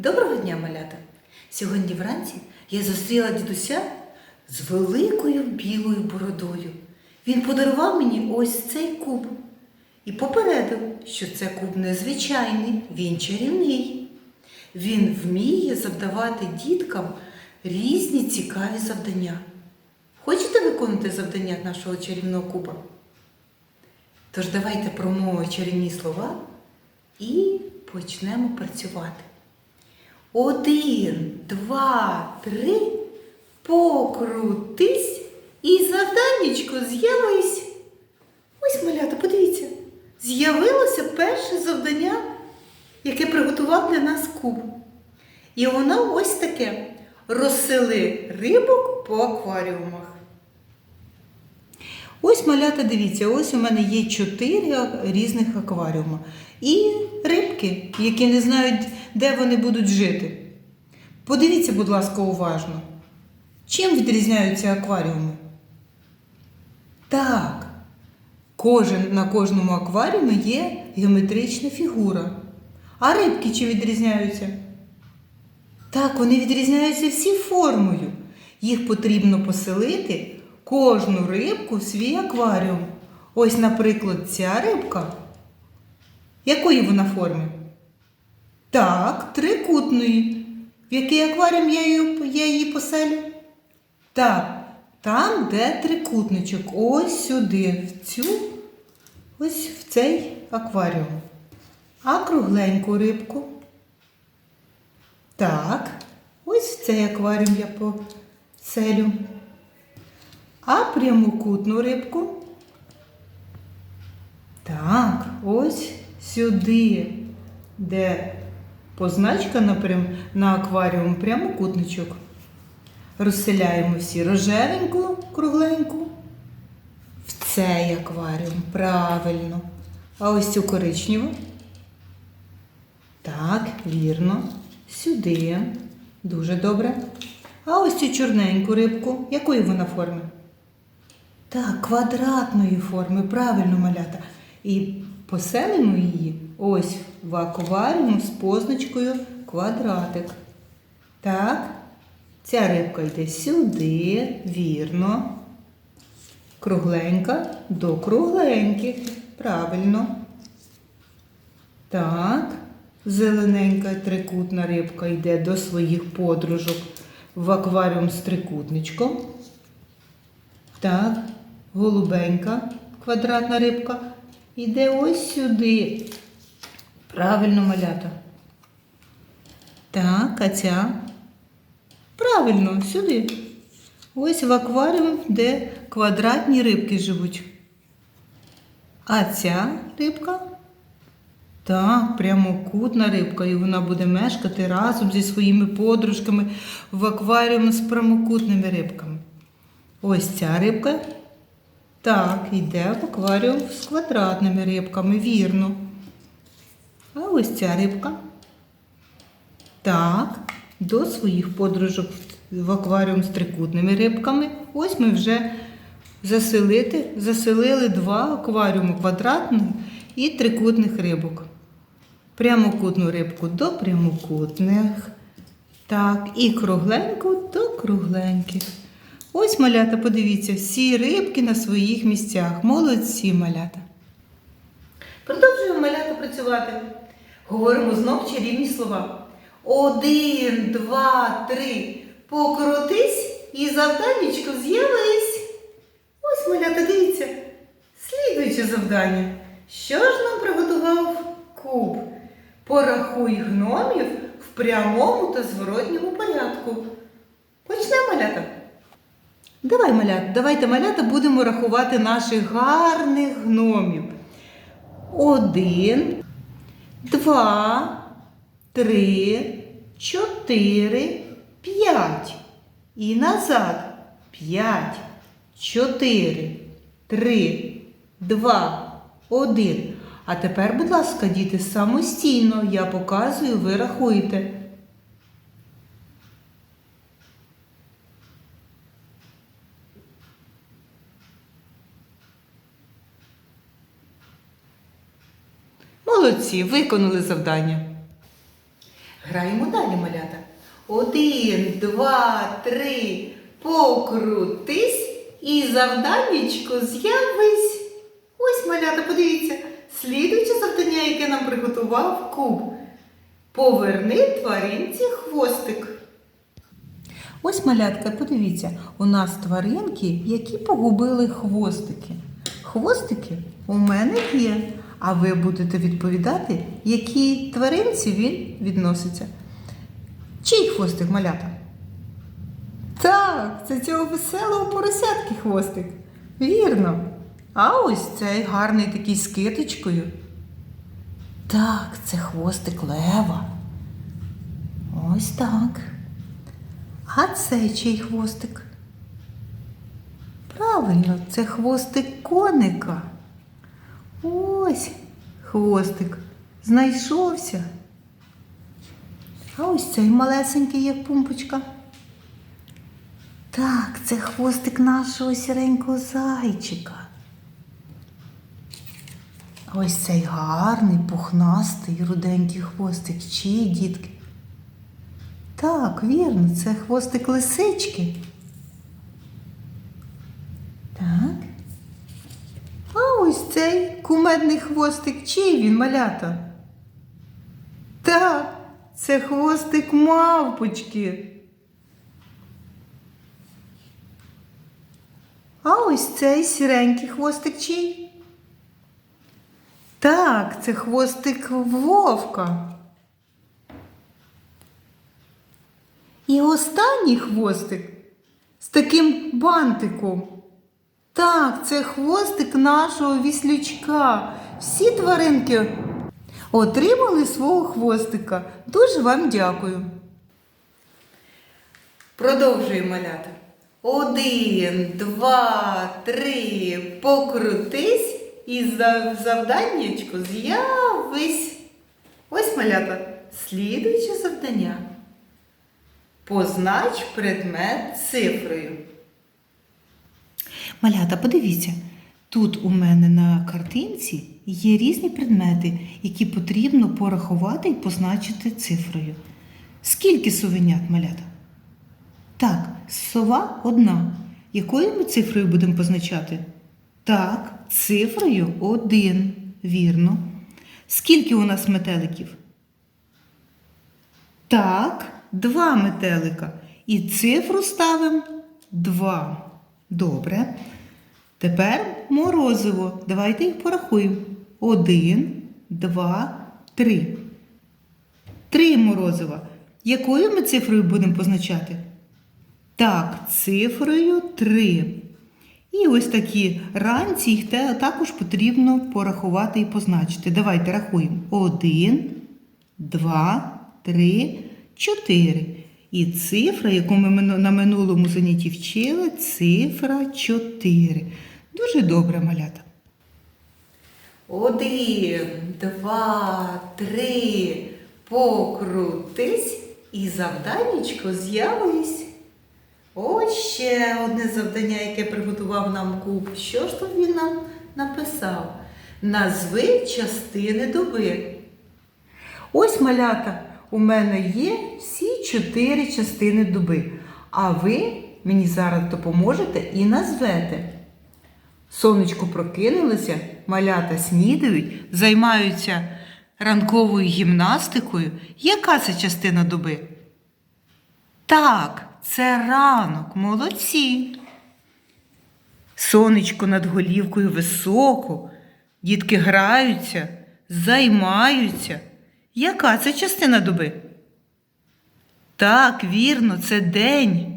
Доброго дня, малята! Сьогодні вранці я зустріла дідуся з великою білою бородою. Він подарував мені ось цей куб і попередив, що це куб незвичайний, він чарівний. Він вміє завдавати діткам різні цікаві завдання. Хочете виконати завдання нашого чарівного куба? Тож давайте промовимо чарівні слова і почнемо працювати. Один, два, три, покрутись і завданнячко з'явись. Ось малята, подивіться, з'явилося перше завдання, яке приготував для нас куб. І воно ось таке: розсели рибок по акваріумах. Ось малята, дивіться, ось у мене є чотири різних акваріума. І рибки, які не знають, де вони будуть жити. Подивіться, будь ласка, уважно. Чим відрізняються акваріуми? Так, кожен, на кожному акваріумі є геометрична фігура. А рибки чи відрізняються? Так, вони відрізняються всі формою. Їх потрібно поселити кожну рибку в свій акваріум. Ось, наприклад, ця рибка. Якої вона форми? Так, трикутної. В який акваріум я її, поселю? Так, там, де трикутничок. Ось сюди, в цю, ось в цей акваріум. А кругленьку рибку. Так, ось в цей акваріум я поселю. А прямокутну рибку. Так, ось сюди, де позначка на, прям, на акваріум прямокутничок. Розселяємо всі рожевеньку, кругленьку. В цей акваріум, правильно. А ось цю коричневу. Так, вірно. Сюди. Дуже добре. А ось цю чорненьку рибку. Якої вона форми? Так, квадратної форми, правильно малята. І поселимо її ось в акваріум з позначкою квадратик. Так, ця рибка йде сюди, вірно. Кругленька до кругленьких. Правильно. Так, зелененька трикутна рибка йде до своїх подружок в акваріум з трикутничком. Так, голубенька квадратна рибка йде ось сюди. Правильно малята. Так, а ця? Правильно, сюди. Ось в акваріум, де квадратні рибки живуть. А ця рибка? Так, прямокутна рибка, і вона буде мешкати разом зі своїми подружками в акваріумі з прямокутними рибками. Ось ця рибка. Так, йде в акваріум з квадратними рибками, вірно. А ось ця рибка. Так, до своїх подружок в акваріум з трикутними рибками. Ось ми вже заселити, заселили два акваріуми квадратних і трикутних рибок. Прямокутну рибку до прямокутних. Так, і кругленьку до кругленьких. Ось малята, подивіться, всі рибки на своїх місцях. Молодці малята. Продовжуємо малята працювати. Говоримо знов чарівні слова. Один, два, три. Покрутись і завданнячко з'явись. Ось малята, дивіться. Слідуюче завдання. Що ж нам приготував куб? Порахуй гномів в прямому та зворотньому порядку. Почнемо малята. Давай, малята, давайте малята будемо рахувати наших гарних гномів. Один, два, три, чотири, п'ять. І назад. П'ять, чотири, три, два, один. А тепер, будь ласка, діти, самостійно я показую, ви рахуєте. Молодці, виконали завдання. Граємо далі, малята. Один, два, три. Покрутись і завданнячко з'явись. Ось малята, подивіться, слідуюче завдання, яке нам приготував куб. Поверни тваринці хвостик. Ось малятка, подивіться, у нас тваринки, які погубили хвостики. Хвостики у мене є, а ви будете відповідати, якій тваринці він відноситься. Чий хвостик малята? Так, це цього веселого поросятки хвостик. Вірно. А ось цей гарний такий з китичкою. Так, це хвостик лева. Ось так. А це чий хвостик? Правильно, це хвостик коника. Ось хвостик знайшовся. А ось цей малесенький, як пумпочка. Так, це хвостик нашого сіренького зайчика. А ось цей гарний, пухнастий, руденький хвостик. Чиї дітки? Так, вірно, це хвостик лисички. Так. А ось цей кумедний хвостик, чий він малята? Так, це хвостик мавпочки. А ось цей сіренький хвостик чий? Так, це хвостик вовка. І останній хвостик з таким бантиком. Так, це хвостик нашого віслючка. Всі тваринки отримали свого хвостика. Дуже вам дякую. Продовжуємо малята. Один, два, три. Покрутись і за завданнячко з'явись. Ось малята. Слідуюче завдання. Познач предмет цифрою. Малята, подивіться, тут у мене на картинці є різні предмети, які потрібно порахувати і позначити цифрою. Скільки совенят, малята? Так, сова одна. Якою ми цифрою будемо позначати? Так, цифрою один. Вірно. Скільки у нас метеликів? Так, два метелика. І цифру ставимо два. Добре. Тепер морозиво. Давайте їх порахуємо. Один, два, три. Три морозива. Якою ми цифрою будемо позначати? Так, цифрою 3. І ось такі ранці їх також потрібно порахувати і позначити. Давайте рахуємо. 1, 2, 3, 4. І цифра, яку ми на минулому занятті вчили, цифра 4. Дуже добре, малята. Один, два, три. Покрутись і завданнячко з'явись. Ось ще одне завдання, яке приготував нам куб. Що ж тут він нам написав? Назви частини доби. Ось малята, у мене є всі чотири частини доби. А ви мені зараз допоможете і назвете. Сонечко прокинулося, малята снідають, займаються ранковою гімнастикою. Яка це частина доби? Так, це ранок, молодці. Сонечко над голівкою високо, дітки граються, займаються. Яка це частина доби? Так, вірно, це день.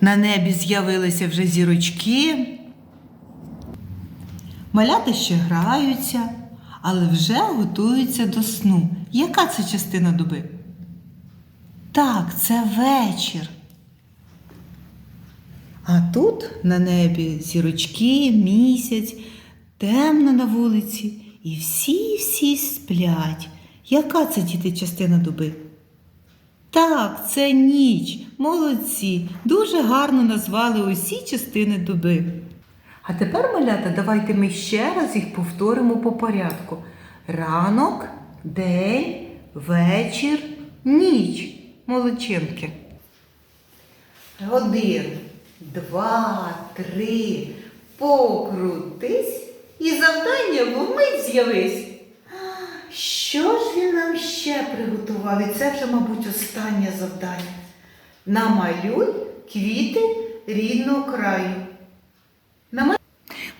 На небі з'явилися вже зірочки. Малята ще граються, але вже готуються до сну. Яка це частина доби? Так, це вечір. А тут на небі зірочки, місяць, темно на вулиці, і всі-всі сплять. Яка це діти частина доби? Так, це ніч. Молодці. Дуже гарно назвали усі частини доби. А тепер, малята, давайте ми ще раз їх повторимо по порядку. Ранок День, вечір, ніч. Молодчинки. Один, два, три. Покрутись і завдання вмить з'явись. Що ж він нам ще приготував? І це вже, мабуть, останнє завдання. Намалюй квіти рідного краю.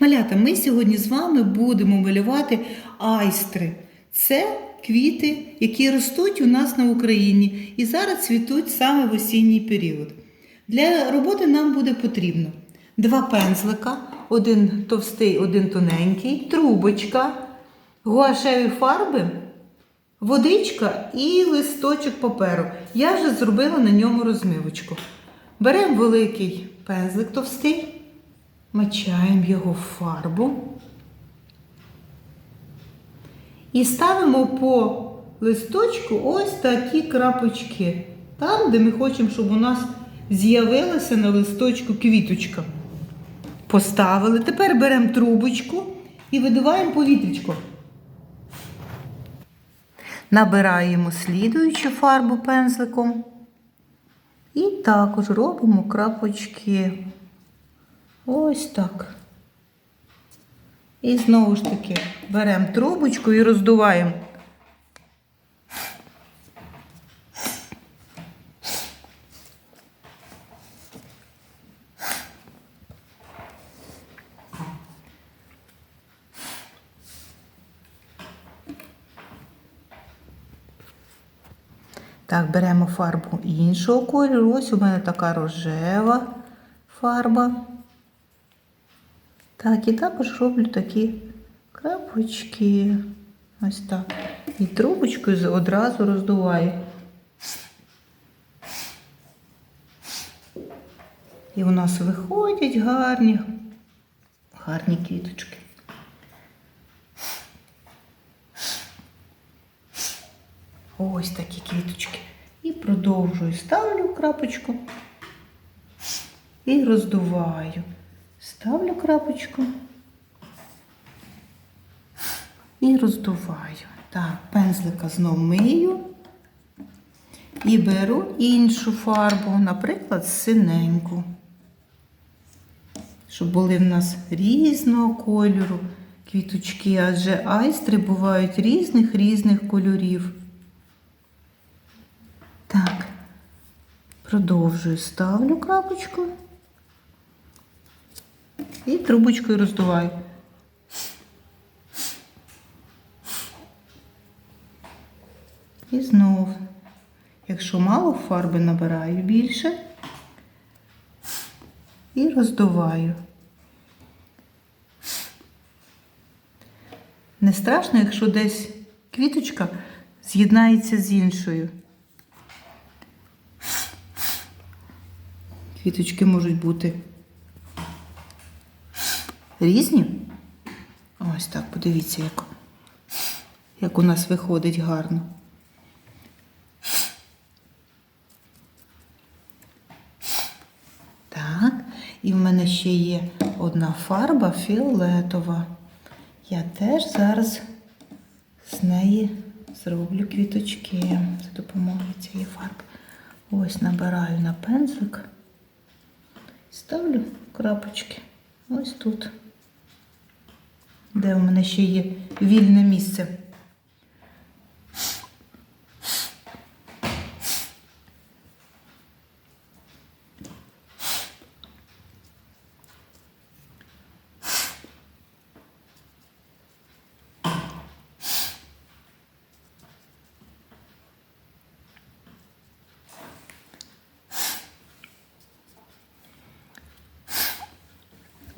Малята, ми сьогодні з вами будемо малювати айстри. Це квіти, які ростуть у нас на Україні і зараз цвітуть саме в осінній період. Для роботи нам буде потрібно два пензлика, один товстий, один тоненький, трубочка, гуашеві фарби, водичка і листочок паперу. Я вже зробила на ньому розмивочку. Беремо великий пензлик товстий, мачаємо його в фарбу і ставимо по листочку ось такі крапочки. Там, де ми хочемо, щоб у нас з'явилася на листочку квіточка. Поставили. Тепер беремо трубочку і видуваємо повітрячко. Набираємо слідуючу фарбу пензликом. І також робимо крапочки. Ось так. І знову ж таки беремо трубочку і роздуваємо. Так, беремо фарбу іншого кольору. Ось у мене така рожева фарба. Так, і також роблю такі крапочки. Ось так. І трубочкою одразу роздуваю. І у нас виходять гарні, гарні квіточки. Ось такі квіточки. І продовжую. Ставлю крапочку і роздуваю. Ставлю крапочку і роздуваю. Так, пензлика знов мию і беру іншу фарбу, наприклад, синеньку. Щоб були в нас різного кольору квіточки, адже айстри бувають різних різних кольорів. Так, продовжую, ставлю крапочку і трубочкою роздуваю. І знов, якщо мало фарби, набираю більше і роздуваю. Не страшно, якщо десь квіточка з'єднається з іншою. Квіточки можуть бути різні. Ось так, подивіться, як, як у нас виходить гарно. Так, і в мене ще є одна фарба фіолетова. Я теж зараз з неї зроблю квіточки за допомогою цієї фарби. Ось набираю на пензлик, ставлю крапочки. Ось тут, де у мене ще є вільне місце.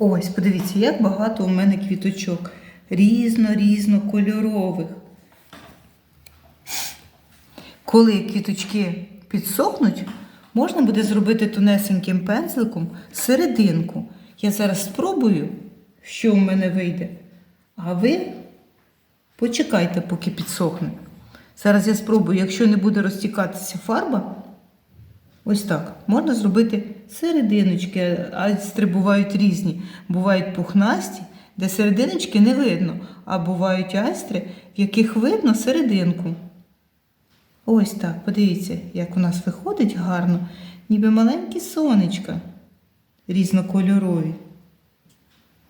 Ось, подивіться, як багато у мене квіточок. Різно-різно кольорових. Коли квіточки підсохнуть, можна буде зробити тонесеньким пензликом серединку. Я зараз спробую, що в мене вийде. А ви почекайте, поки підсохне. Зараз я спробую, якщо не буде розтікатися фарба, ось так. Можна зробити серединочки, айстри бувають різні. Бувають пухнасті, де серединочки не видно, а бувають айстри, в яких видно серединку. Ось так, подивіться, як у нас виходить гарно, ніби маленькі сонечка різнокольорові.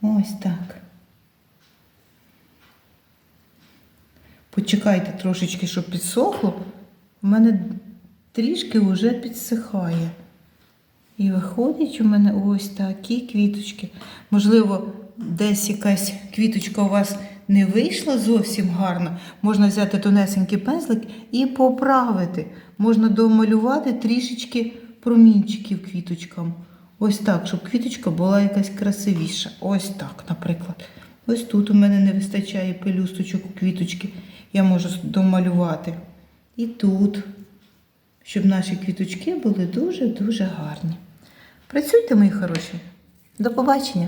Ось так. Почекайте трошечки, щоб підсохло. У мене трішки вже підсихає. І виходять у мене ось такі квіточки. Можливо, десь якась квіточка у вас не вийшла зовсім гарно. Можна взяти тонесенький пензлик і поправити. Можна домалювати трішечки промінчиків квіточкам. Ось так, щоб квіточка була якась красивіша. Ось так, наприклад. Ось тут у мене не вистачає пелюсточок у квіточки. Я можу домалювати. І тут щоб наші квіточки були дуже-дуже гарні. Працюйте, мої хороші. До побачення!